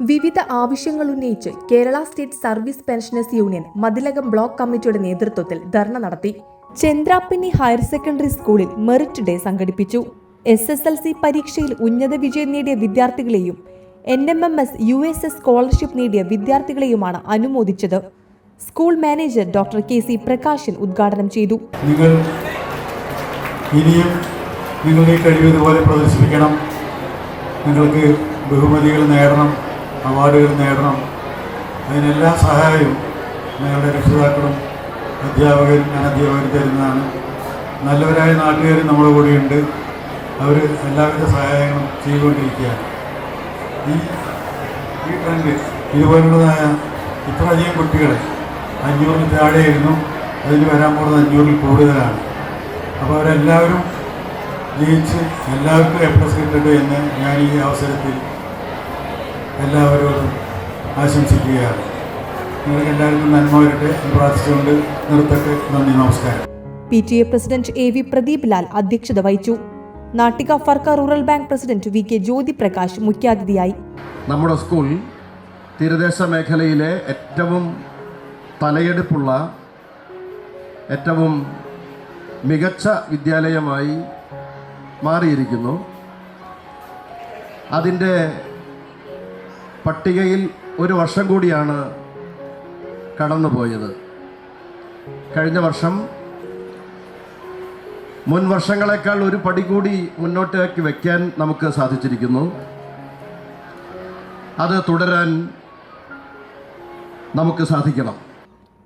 വിവിധ ആവശ്യങ്ങൾ ഉന്നയിച്ച് Kerala state service pensioners union Mathilakam block committee നേതൃത്വത്തിൽ ധർണ നടത്തി. ചന്ദ്രാപ്പിന്നി ഹയർ സെക്കൻഡറി സ്കൂളിൽ മെറിറ്റ് ഡേ സംഘടിപ്പിച്ചു. എസ് എസ് എൽ സി പരീക്ഷയിൽ ഉന്നത വിജയം നേടിയ വിദ്യാർത്ഥികളെയും N M M S U S S scholarship നേടിയ വിദ്യാർത്ഥികളെയുമാണ് അനുമോദിച്ചത്. School manager doctor K C Prakashan ഉദ്ഘാടനം ചെയ്തു. നിങ്ങളുടെ കഴിവ് ഇതുപോലെ പ്രദർശിപ്പിക്കണം. നിങ്ങൾക്ക് ബഹുമതികൾ നേടണം. അവാർഡുകൾ നേടണം. അതിനെല്ലാ സഹായവും നിങ്ങളുടെ രക്ഷിതാക്കളും അധ്യാപകരും അനധ്യാപകരും തരുന്നതാണ്. നല്ലവരായ നാട്ടുകാർ നമ്മുടെ കൂടെയുണ്ട്. അവർ എല്ലാവിധ സഹായങ്ങളും ചെയ്തുകൊണ്ടിരിക്കുകയാണ്. ഈ ഈ ട്രെൻഡ് ഇതുപോലുള്ളതായ ഇത്രയധികം കുട്ടികളെ അഞ്ഞൂറിന് താഴെയായിരുന്നു. അതിന് വരാൻ പോകുന്നത് അഞ്ഞൂറിൽ കൂടുതലാണ്. അപ്പോൾ അവരെല്ലാവരും ജയിച്ച് എല്ലാവർക്കും എ കിട്ടട്ടെ എന്ന് ഞാൻ ഈ അവസരത്തിൽ എല്ലാവരോടും ആശംസിക്കുകയാണ്. നിങ്ങൾക്ക് എല്ലാവർക്കും നന്മ വരട്ടെ എന്ന് പ്രാർത്ഥിച്ചുകൊണ്ട് നിർത്തട്ടെ. നന്ദി നമസ്കാരം. P T A president A V Pradeep Lal അധ്യക്ഷത വഹിച്ചു. Nattika Firka rural bank president V K Jyothi Prakash മുഖ്യാതിഥിയായി. നമ്മുടെ സ്കൂൾ തീരദേശ മേഖലയിലെ ഏറ്റവും തലയെടുപ്പുള്ള ഏറ്റവും മികച്ച വിദ്യാലയമായി മാറിയിരിക്കുന്നു. അതിന്റെ പട്ടികയിൽ ഒരു വർഷം കൂടിയാണ് കടന്നുപോയത്. കഴിഞ്ഞ വർഷം മുൻ വർഷങ്ങളെക്കാൾ ഒരു പടി കൂടി മുന്നോട്ടേക്ക് വയ്ക്കാൻ നമുക്ക് സാധിച്ചിരിക്കുന്നു. അത് തുടരാൻ നമുക്ക് സാധിക്കണം.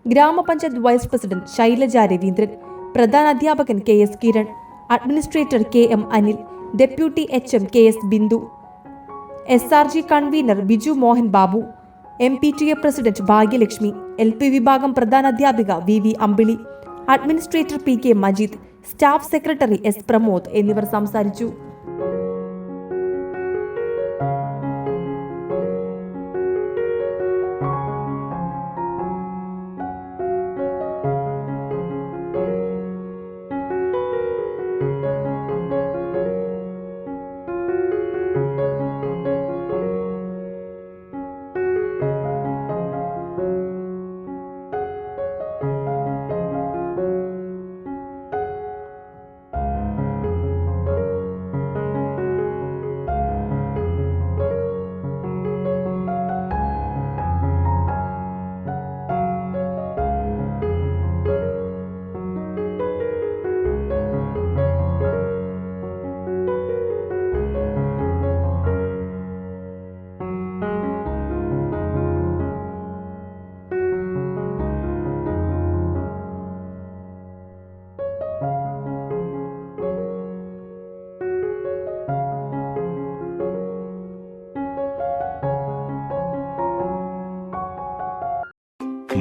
ഗ്രാമപഞ്ചായത്ത് വൈസ് പ്രസിഡന്റ് ശൈലജ രവീന്ദ്രൻ പ്രധാന അധ്യാപകൻ K S Kiran administrator K M Anil deputy H M K S Bindu S R G convener Biju Mohan Babu M P T A president Bhagyalakshmi L P വിഭാഗം പ്രധാന അധ്യാപിക V V Ambili administrator P K Majeed staff secretary S Pramod എന്നിവർ സംസാരിച്ചു.